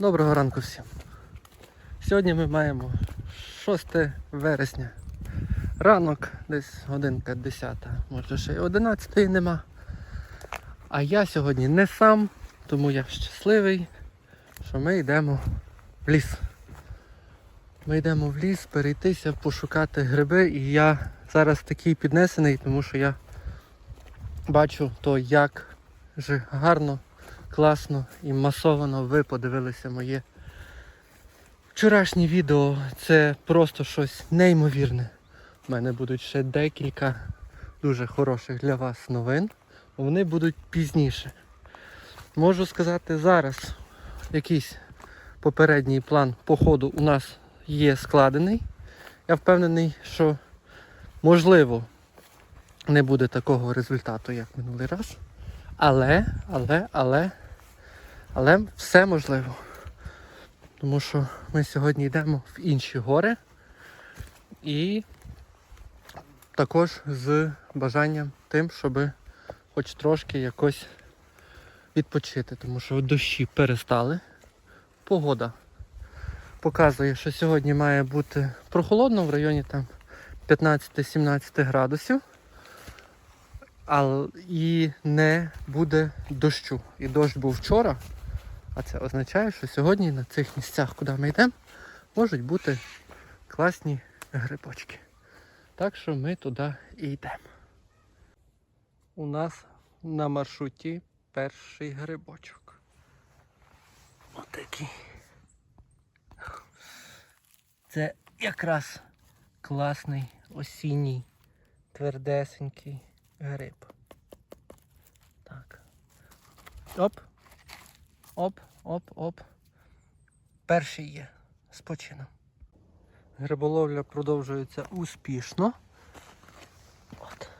Доброго ранку всім. Сьогодні ми маємо 6 вересня. Ранок, десь годинка 10, може ще й 11 нема. А я сьогодні не сам, тому я щасливий, що ми йдемо в ліс. Ми йдемо в ліс перейтися, пошукати гриби, і я зараз такий піднесений, тому що я бачу то, як же гарно класно і масовано ви подивилися моє вчорашнє відео. Це просто щось неймовірне. У мене будуть ще декілька дуже хороших для вас новин. Вони будуть пізніше. Можу сказати зараз, якийсь попередній план походу у нас є складений. Я впевнений, що можливо не буде такого результату, як минулий раз. Але, але, але, але все можливо. Тому що ми сьогодні йдемо в інші гори і також з бажанням тим, щоб хоч трошки якось відпочити, тому що дощі перестали. Погода показує, що сьогодні має бути прохолодно в районі там 15-17 градусів. А і не буде дощу. І дощ був вчора, а це означає, що сьогодні на цих місцях, куди ми йдемо, можуть бути класні грибочки. Так що ми туди і йдемо. У нас на маршруті перший грибочок. Отакий. Це якраз класний осінній, твердесенький гриб. Так. Оп. Оп, оп, оп. Перший є. Спочином. Гриболовля продовжується успішно. От.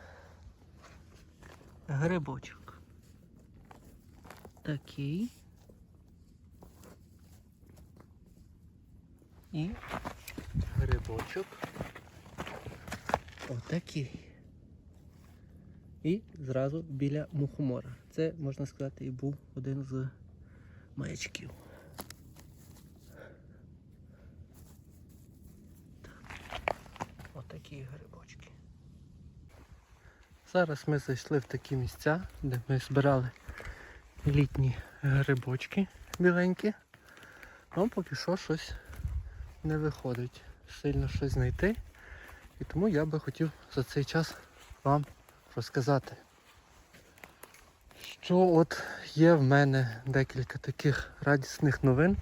Грибочок. Такий. І грибочок. Отакий. І зразу біля мухомора. Це, можна сказати, і був один з маячків. Так. Отакі грибочки. Зараз ми зайшли в такі місця, де ми збирали літні грибочки біленькі. Ну, поки що щось не виходить. Сильно щось знайти. І тому я би хотів за цей час вам розказати, що от є в мене декілька таких радісних новин.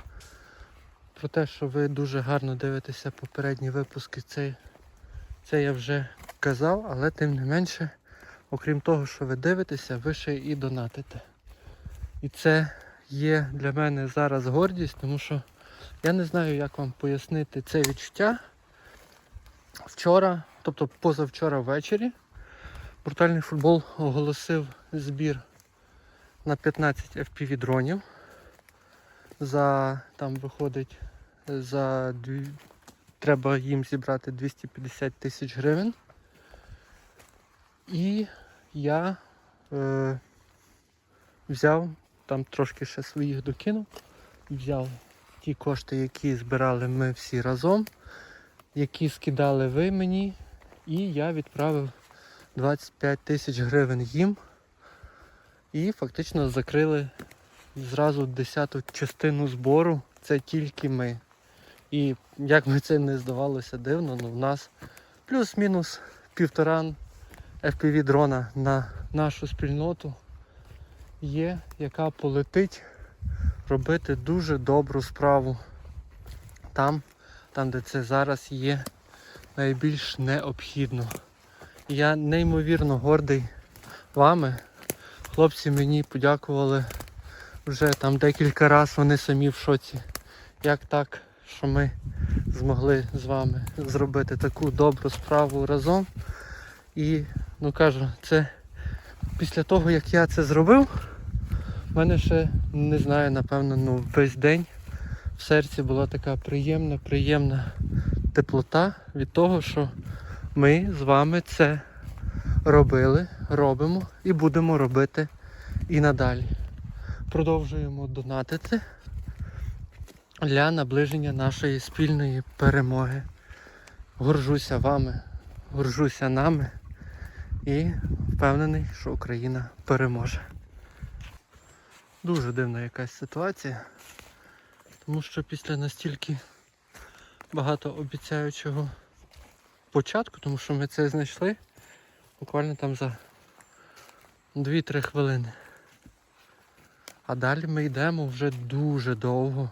Про те, що ви дуже гарно дивитеся попередні випуски, це, це я вже казав, але тим не менше, окрім того, що ви дивитеся, ви ще і донатите. І це є для мене зараз гордість, тому що я не знаю, як вам пояснити це відчуття. Вчора, тобто позавчора ввечері, Брутальний футбол оголосив збір на 15 FPV дронів. За там виходить за треба їм зібрати 250 тисяч гривень. І я е, взяв, там трошки ще своїх докинув, взяв ті кошти, які збирали ми всі разом, які скидали ви мені, і я відправив 25 тисяч гривень їм. І фактично закрили зразу десяту частину збору. Це тільки ми. І як би це не здавалося дивно, ну в нас плюс-мінус півтора FPV дрона на нашу спільноту є, яка полетить робити дуже добру справу там, там де це зараз є найбільш необхідно. Я неймовірно гордий вами. Хлопці мені подякували вже там декілька разів, вони самі в шоці. Як так, що ми змогли з вами зробити таку добру справу разом. І, ну кажу, це після того, як я це зробив, в мене ще, не знаю, напевно, ну весь день в серці була така приємна, приємна теплота від того, що ми з вами це робили, робимо і будемо робити і надалі. Продовжуємо донатити. для наближення нашої спільної перемоги. Горжуся вами, горжуся нами і впевнений, що Україна переможе. Дуже дивна якась ситуація, тому що після настільки багато обіцяючого початку, тому що ми це знайшли буквально там за 2-3 хвилини. А далі ми йдемо вже дуже довго,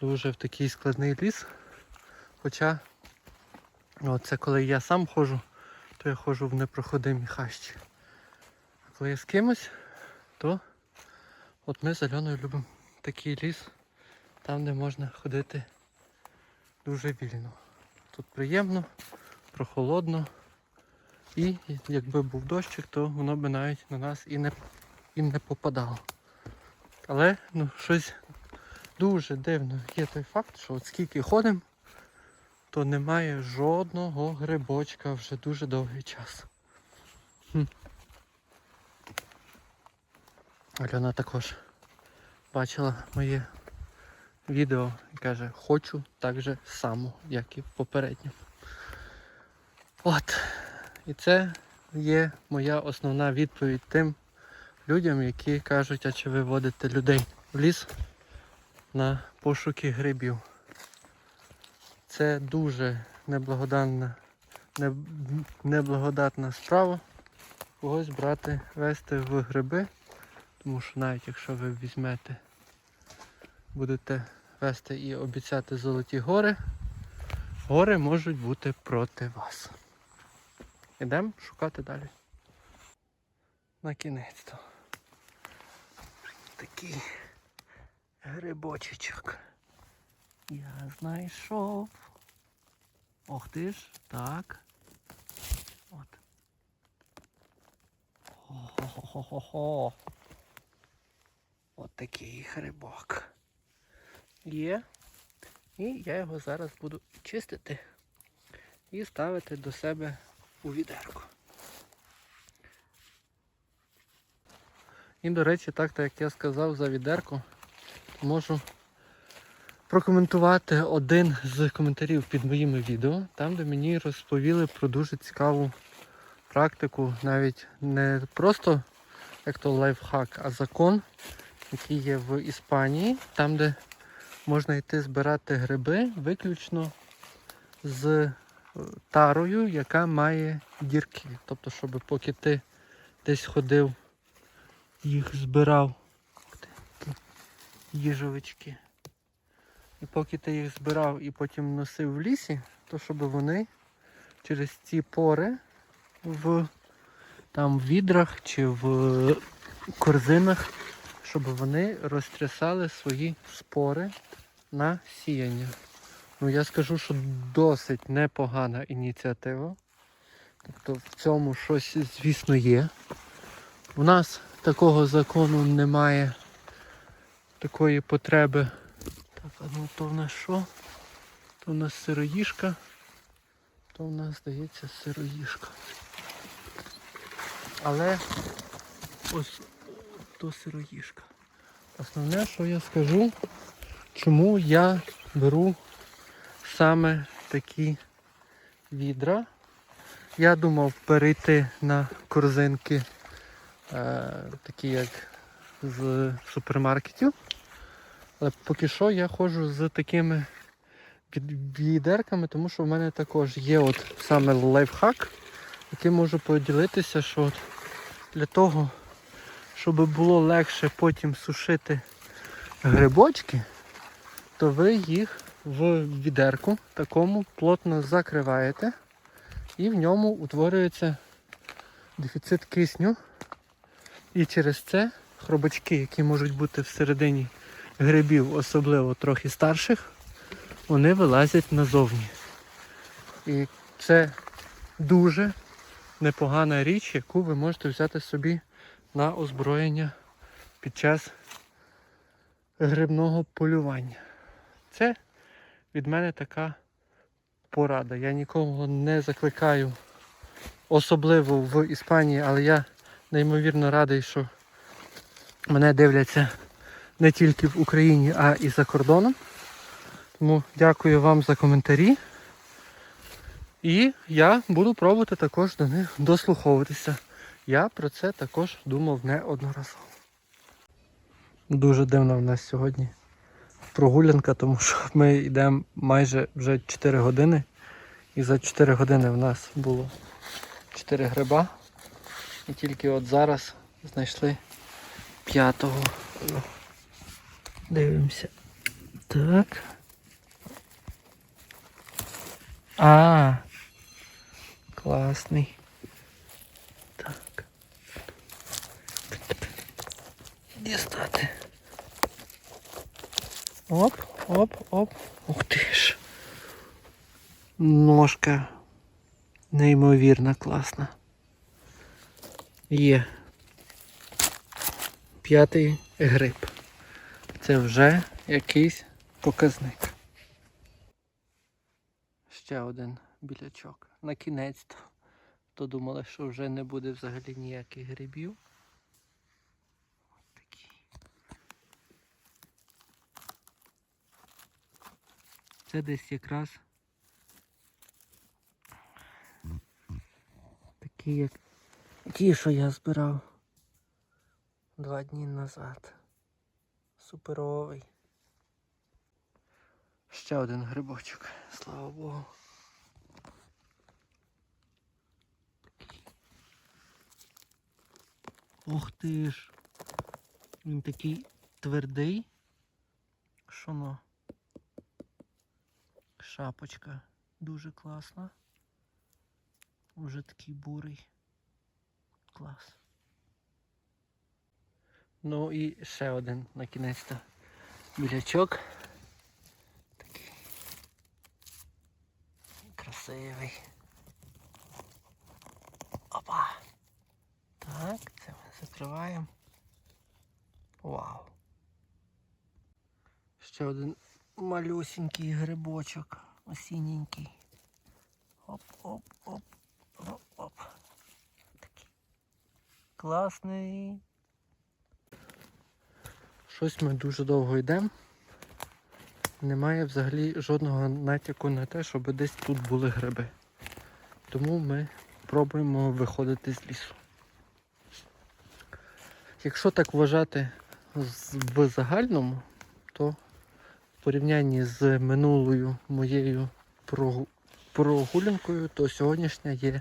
дуже в такий складний ліс. Хоча о, це коли я сам ходжу, то я ходжу в непроходимі хащі. А коли я з кимось, то от ми з Альоною любимо такий ліс, там де можна ходити дуже вільно. Тут приємно, прохолодно. І якби був дощик, то воно би навіть на нас і не, і не попадало. Але ну, щось дуже дивно. Є той факт, що от скільки ходимо, то немає жодного грибочка вже дуже довгий час. Хм. Альона також бачила моє відео і каже, хочу так же само, як і попередньо. От. І це є моя основна відповідь тим людям, які кажуть, а чи ви водите людей в ліс на пошуки грибів. Це дуже неблагодарна, неблагодатна справа когось брати, вести в гриби, тому що навіть якщо ви візьмете, будете вести і обіцяти золоті гори, гори можуть бути проти вас. Ідемо шукати далі. На кінець-то. Такий грибочечок. Я знайшов. Ох ти ж, так. От. Хо-хо-хо-хо-хо. От такий грибок. Є. І я його зараз буду чистити і ставити до себе у відерку. І, до речі, так, так як я сказав за відерку, можу прокоментувати один з коментарів під моїми відео, там де мені розповіли про дуже цікаву практику, навіть не просто як то лайфхак, а закон, який є в Іспанії, там де можна йти збирати гриби виключно з тарою, яка має дірки. Тобто, щоб поки ти десь ходив, їх збирав. Їжовички. І поки ти їх збирав і потім носив в лісі, то щоб вони через ці пори в там в відрах чи в корзинах, щоб вони розтрясали свої спори на сіяння. Ну я скажу, що досить непогана ініціатива. Тобто в цьому щось, звісно, є. У нас такого закону немає такої потреби. Так, а ну то в нас що? То в нас сироїшка, то в нас здається сироїшка. Але ось то сироїшка. Основне, що я скажу, чому я беру саме такі відра. Я думав перейти на корзинки, е, такі як з супермаркетів. Але поки що я ходжу з такими від- відерками, тому що в мене також є от саме лайфхак, яким можу поділитися, що от для того, щоб було легше потім сушити грибочки, то ви їх в відерку такому плотно закриваєте і в ньому утворюється дефіцит кисню. І через це хробачки, які можуть бути всередині грибів, особливо трохи старших, вони вилазять назовні. І це дуже непогана річ, яку ви можете взяти собі на озброєння під час грибного полювання. Це від мене така порада. Я нікого не закликаю, особливо в Іспанії, але я неймовірно радий, що мене дивляться не тільки в Україні, а і за кордоном. Тому дякую вам за коментарі. І я буду пробувати також до них дослуховуватися. Я про це також думав неодноразово. Дуже дивна в нас сьогодні прогулянка, тому що ми йдемо майже вже 4 години. І за 4 години в нас було 4 гриба. І тільки от зараз знайшли п'ятого. Дивимося. Так. А. Класний. Так. Дістати. Оп, оп, оп. Ух ти ж. Ножка неймовірно класна. Є. П'ятий гриб. Це вже якийсь показник. Ще один білячок. На кінець то. То думали, що вже не буде взагалі ніяких грибів. Це десь якраз такі, як ті, що я збирав два дні назад. Суперовий. Ще один грибочок, слава Богу. Ох ти ж. Він такий твердий. Що ну? Шапочка дуже класна. Уже такий бурий. Клас. Ну і ще один на кінець-то білячок. Такий красивий. Опа! Так, це ми закриваємо. Вау. Ще один малюсенький грибочок. Осінненький. Оп-оп-оп. Оп-оп. Такий. Класний. Щось ми дуже довго йдемо. Немає взагалі жодного натяку на те, щоб десь тут були гриби. Тому ми пробуємо виходити з лісу. Якщо так вважати в загальному, то порівнянні з минулою моєю прогулянкою, то сьогоднішня є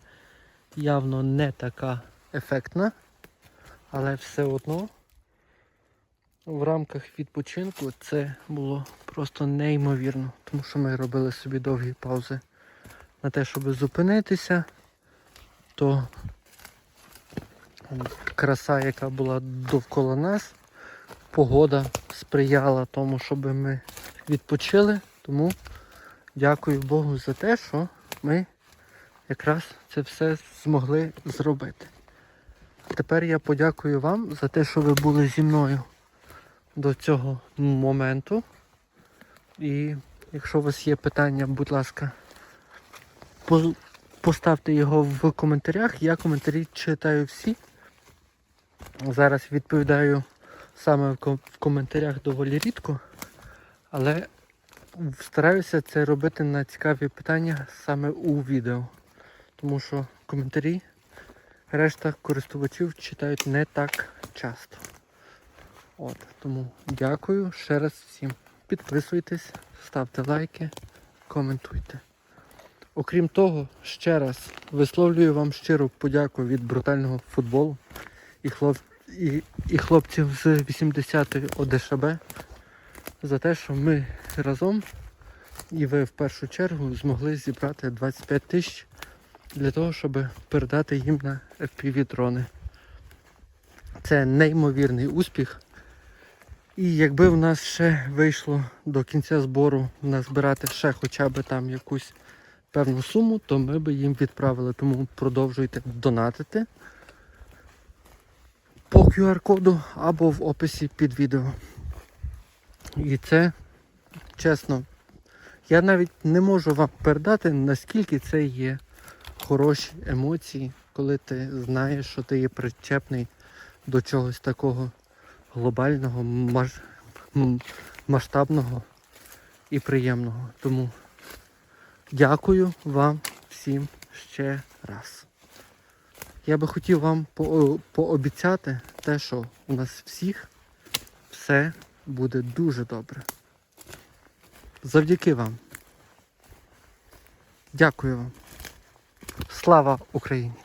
явно не така ефектна, але все одно в рамках відпочинку це було просто неймовірно, тому що ми робили собі довгі паузи. На те, щоб зупинитися, то краса, яка була довкола нас, погода сприяла тому, щоб ми відпочили. Тому дякую Богу за те, що ми якраз це все змогли зробити. Тепер я подякую вам за те, що ви були зі мною до цього моменту. І якщо у вас є питання, будь ласка, поставте його в коментарях. Я коментарі читаю всі. Зараз відповідаю саме в коментарях доволі рідко, але стараюся це робити на цікаві питання саме у відео. Тому що коментарі решта користувачів читають не так часто. От, тому дякую ще раз всім. Підписуйтесь, ставте лайки, коментуйте. Окрім того, ще раз висловлюю вам щиру подяку від брутального футболу і, хлоп... і, і хлопців з 80-ї ОДШБ за те, що ми разом і ви в першу чергу змогли зібрати 25 тисяч для того, щоб передати їм на FPV-дрони. Це неймовірний успіх. І якби в нас ще вийшло до кінця збору назбирати ще хоча б там якусь певну суму, то ми би їм відправили. Тому продовжуйте донатити по QR-коду або в описі під відео. І це, чесно, я навіть не можу вам передати, наскільки це є хороші емоції, коли ти знаєш, що ти є причепний до чогось такого глобального, масштабного і приємного. Тому дякую вам всім ще раз. Я би хотів вам по- пообіцяти те, що у нас всіх все буде дуже добре. Завдяки вам. Дякую вам. Слава Україні!